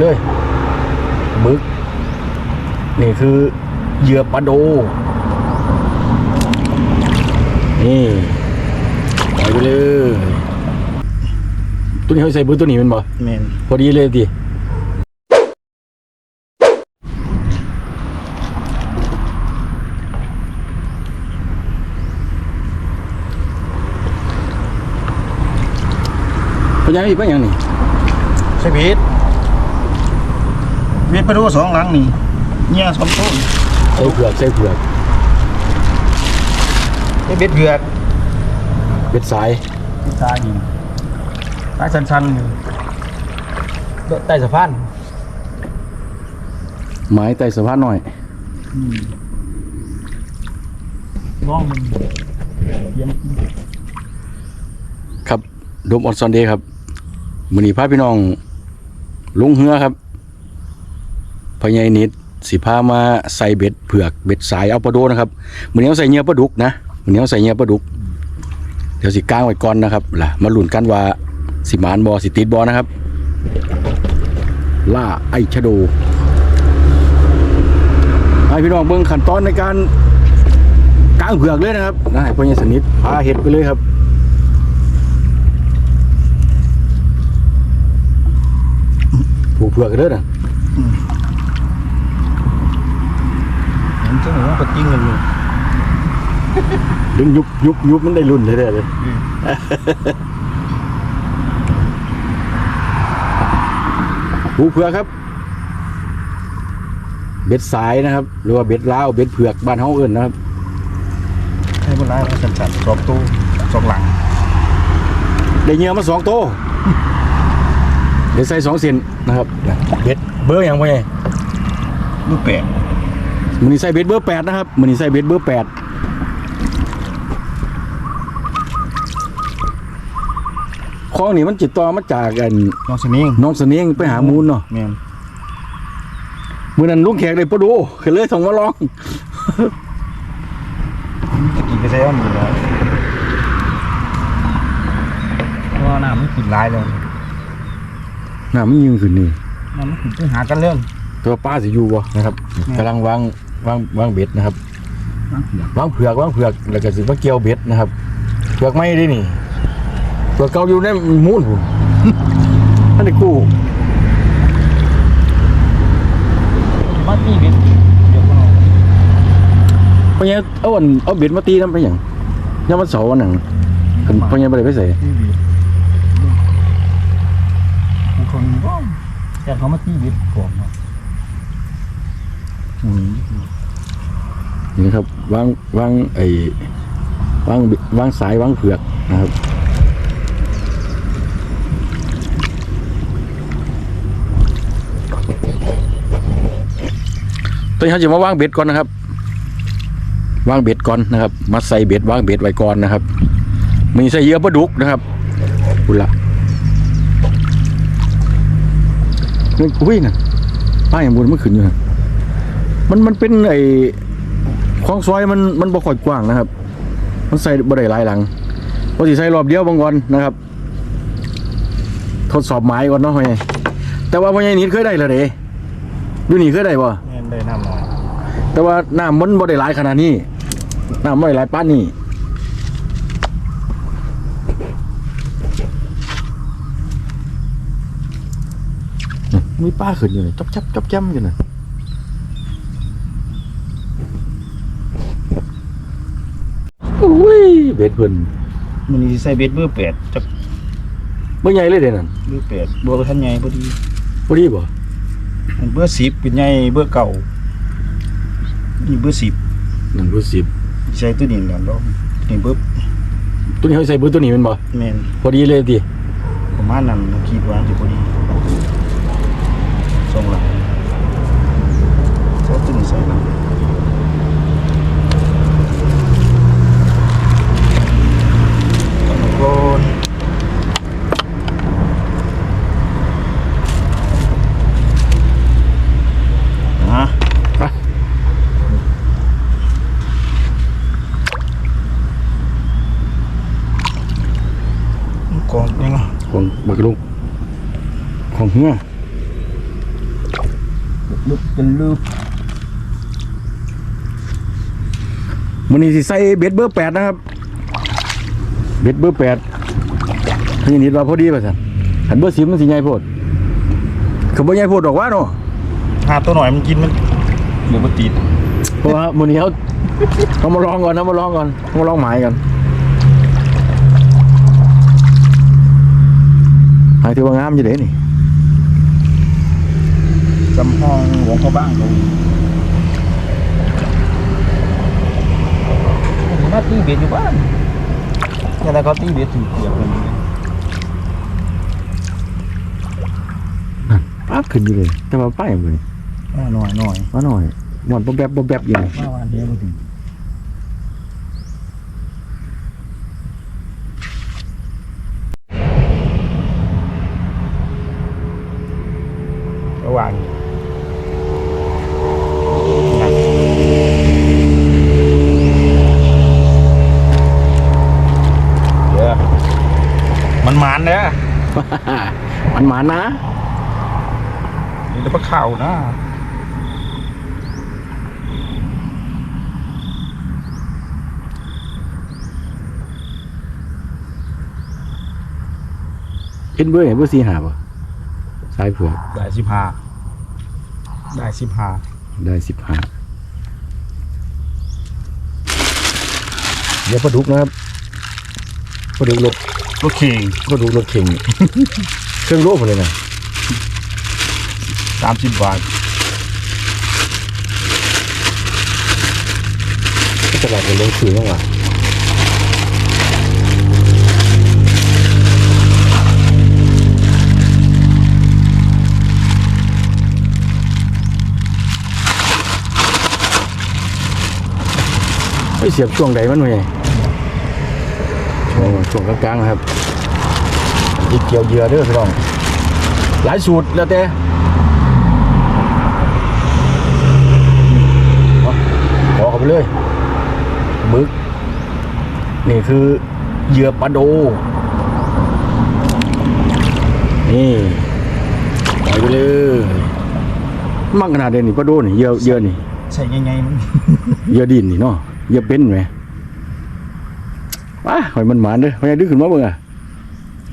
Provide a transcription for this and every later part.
เลยบึก นี่คือเหยื่อปลาโด นี่ปล่อยไปเลย ตัวนี้เขาใส่บึกตัวนี้แมันบ่แมนพอดีเลยดิเป็นยังไงเป็นยังนี่ใช่เบส เบสไปดูสองหลังนี่เนี่ยสองต้นใส่เผือกใส่เผือกใช่เบสเผือกเป็ดสายตาดีตาชันๆนี่ใต้สะพานไม้ไต่สะพานหน่อยมองมันเย็นครับโดมออนซอนเดย์ครับมือนี้พาพี่น้องลงเรือครับ พญายนิดสิพามาใส่เบ็ดเผือกเบ็ดสายเอาปลาโดนะครับมือนี้เอาใส่เหงื่อปลาดุกนะมือนี้เอาใส่เหงื่อปลาดุก เดี๋ยวสิก้างไว้ก่อนนะครับล่ะมาหลุนกันว่าสิมานบอสิติดบอนะครับ ล่าไอชะโดให้พี่น้องเบิ่งขั้นตอนในการก้างเผือกเลยนะครับนะให้พ่อใหญ่สนิทพาเห็ดไปเลยครับผูกเผือกเด้อนะ เห็นจังหวะก็จริงเลยอยู่ดึงยุบยุบยุบมันได้รุ่นเลยเด้อเลยผูกเผือกครับ เบ็ดสายนะครับ หรือว่าเบ็ดลาวเบ็ดเผือกบ้านเฮาเอิ้นนะครับ ให้บนไล่ชันชันๆสองตู้สองหลัง ได้เหงื่อมาสองโตวเดี๋ยวใส่สองเซนนะครับเบ็ดเบอร์อย่างไรลูกแปด มันนี่ใส่เบ็ดเบอร์แปดนะครับมันนี่ใส่เบ็ดเบอร์แปดข้องนี่มันจิตต่อมาจากกันน้องสนิงน้องเสนียงไปหามูลเนาะแมนมื่อนั้นลุงแขกได้ปลาดูก็เลยส่งมาลองกินกระเทียมอยู่แล้วเพราะว่าน้ำมันกินหลายเลยน้ำมันยิงขึ้นนี่น้ำมันกินไปหากันเรื่องตัวป้าสิอยู่วะนะครับกำลังวาง วางวางเบ็ดนะครับวางเผือกวางเผือกแล้วก็สิมาเกี่ยวเบ็ดนะครับเผือกไม่ได้นี่เผือกเก่าอยู่ในมูลพุ่นอันนี้กู้มาตีบินเดี๋ยวมันเอาเพราะงั้นเอาอันเอาเบ็ดมาตีน้ำไปอย่างยามวันเสาร์วันหนังเพราะงั้นไปเลยไปใส่ตีบินบางคนก็แต่เขามาตีบินก่อนเนาะอืม นี่นะครับวางวางไอ้วางวางสายวางเผือกนะครับตอนนี้เขาจะมาวางเบ็ดก่อนนะครับ วางเบ็ดก่อนนะครับ มาใส่เบ็ดวางเบ็ดไว้ก่อนนะครับ มีใส่เยื่อปลาดุกนะครับอุละนี่อุ้ยนะป้าอย่างบนมันขึ้นอยู่นะมันมันเป็นไอ คลองซอยมันมันบ่ค่อยกว้างนะครับ มันใส่บ่ได้หลายหลังพอสิใส่รอบเดียวบางก่อนนะครับ ทดสอบไม้ก่อนเนาะพ่อใหญ่แต่ว่าพ่อใหญ่นิดเคยได้แล้วเด้อยู่นี่เคยได้บ่แม่นได้น้ำหน่อยแต่ว่าน้ำมันบ่ได้หลายขนาดนี้น้ำบ่ได้หลายปานนี้นี่มีป้าขึ้นอยู่นี่จับจับจับจ้ำอยู่น่ะอุ้ย เบ็ดเพิ่นมันนี่ใส่เบ็ดเบอร์แปดจะบ่ใหญ่เลยเด้นั่นเบอร์แปดเบอร์ท่านใหญ่พอดีบ่ดีบ่มันเบอร์สิบเป็นใหญ่เบอร์เก่านี่เบอร์สิบนั่นเบอร์สิบใช้ตัวนี้แหละดอกนี่เบอร์ตัวนี้เขาใส่เบอร์ตัวนี้แมันบ่แมนพอดีเลยติประมาณนั้นคิดว่าจะพอดีสองหลังใช้ตัวนี้ใส่หลังโกนฮะ ไป กองยังไงของบักลุกของเหือลึกจนลึกมันนี้สิใส่เบ็ดเบอร์แปดนะครับ เบ็ดเบอร์แปดพี่นิดว่าพอดีป่ะสันหันเบอร์สิบมันสิใหญ่โพดคือบ่ใหญ่โพดดอกว่าเนาะหาตัวหน่อยมันกินมันเดี๋ยวมันติดเพราะว่ามันนี้เขาเขามาลองก่อนนะมาลองก่อนมาลองหมายกันหมายถือว่างามอยู่เด้นี่ จำห้องหลวงพ่อบ้างตรงหน้าตีเบียดอยู่บ้านเนี่ยแล้วเขาตีเบียดถือเกียบกันปั๊บขึ้นอยู่เลย แต่ว่าป้ายมันหน่อยหน่อยว่าหน่อยหมอนบ่แบบบ่แบบอย่างเมื่อวานเดียวมาถึง ระหว่างเดี๋ยวมันหมานเนี่ยมันหมานะนี่แล้วปลาข่าวนะเอ็นเบอร์ไหนเบอร์สี่หาบ่ สายผัวได้สิบห้าได้สิบห้าได้สิบห้าเดี๋ยวปลาดุกนะครับปลาดุกลกก็เข่งปลาดุกลกเข่ง เครื่องโลกเลยนะสามสิบบาทก็จะหลับกันลงคืนบ้างวะ สียบช่วงใดมันไงช่วงช่วงกลางๆนะครับที่เกี่ยวเหยื่อเด้อพี่น้อง หลายสูตรแล้วแต่เอาขอเข้าไปเลยมึก นี่คือเหยื่อปลาโด นี่ปล่อยไปเลยมั่งขนาดเดยวนี่ปลาโดนี่เหยื่อเหยื่อนี่ใช่ไงๆมันเหยื่อดินนี่เนาะ เหยื่อเป็นไหมว้าหอยมันหมานเด้อพยายดื้อขึ้นมาเบิ่งอะ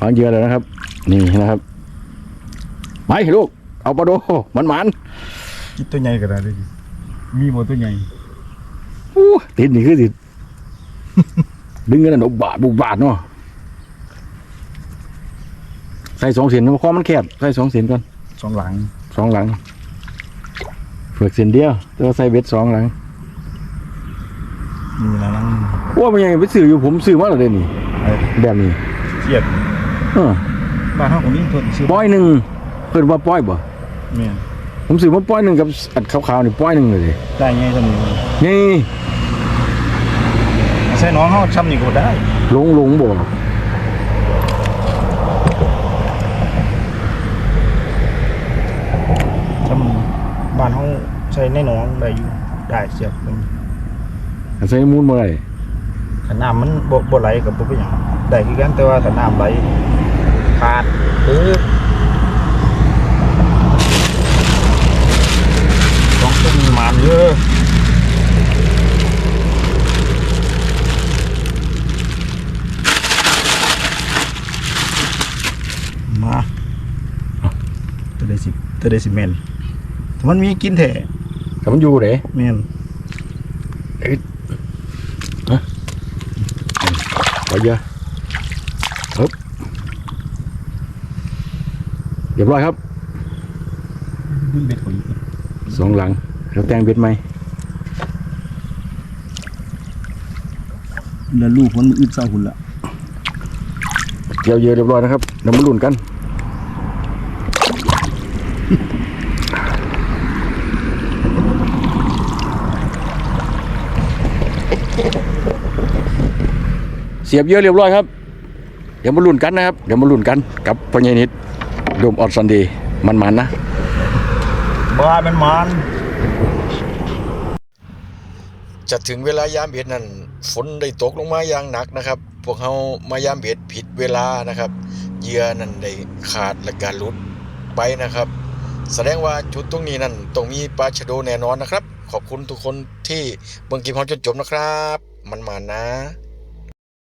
วางเหยื่อแล้วนะครับ นี่นะครับไปลูก เอาปลาโดมันหมานคิดตัวใหญ่ก็ได้เลยมีหมดตัวใหญ่อู้ติดนี่คือติดดึงกันนะอุบาทบุบาทเนาะใส่สองเสียนเพราะมันแคบใส่สองเสียนก่อนสองหลังสองหลังเฟือกเสียนเดียวแต่ว่าใส่เบ็ดสองหลัง มีอะไรนั่งว่ามันยังไงไปซื้ออยู่ผมซื้อมาแล้วเดี๋ยวนี้เอ้แบบนี้เทียบเออบ้านเฮาคนนี้เพิ่นซื้อป้อยหนึ่งเพิ่นว่าป้อยบ่แม่นผมซื้อมาป้อยหนึ่งกับอันขาวๆนี่ป้อยหนึ่งเลยได้ไงซั่นนี่นี่ใส่น้องเฮาช้ำนี่ก็ได้หลงหลงบ่ช้ำบ้านเฮาใส่ในหนองได้อยู่ได้เสียบมัน ใส่มูลบ่ได้ถ้าน้ำมันบ่บ่ไหลก็บ่เป็นหยังได้คือกันแต่ว่าถ้าน้ำไหลขาดปึ๊บต้องตุ้มหมานเยอะมาตัวได้สิตัวได้สิแม่นถ้ามันมีกินแท้แต่มันอยู่เด้แม่น ปล่อย เยอะปึ๊บเรียบร้อยครับดึงเบ็ดของอีกสองหลังแล้วแต่งเบ็ดไหมแล้วลูกมันอึดเศร้าหุ่นละเกี่ยวเยอะเรียบร้อยนะครับเดี๋ยวมาลุ้นกัน สียบเยอะเรียบร้อยครับ เดี๋ยวมาลุ้นกันนะครับ เดี๋ยวมาลุ้นกันกับพญานิดโดมออดซันเดย์มันๆนะบ้ามันมันจะถึงเวลายามเบ็ดนั่นฝนได้ตกลงมาอย่างหนักนะครับ พวกเขามายามเบ็ดผิดเวลานะครับเหยื่อนั่นได้ขาดและการหลุดไปนะครับ แสดงว่าจุดตรงนี้นั่นต้องมีปลาชะโดแน่นอนนะครับ ขอบคุณทุกคนที่เบิ่งคลิปเราจนจบนะครับ มันมานะ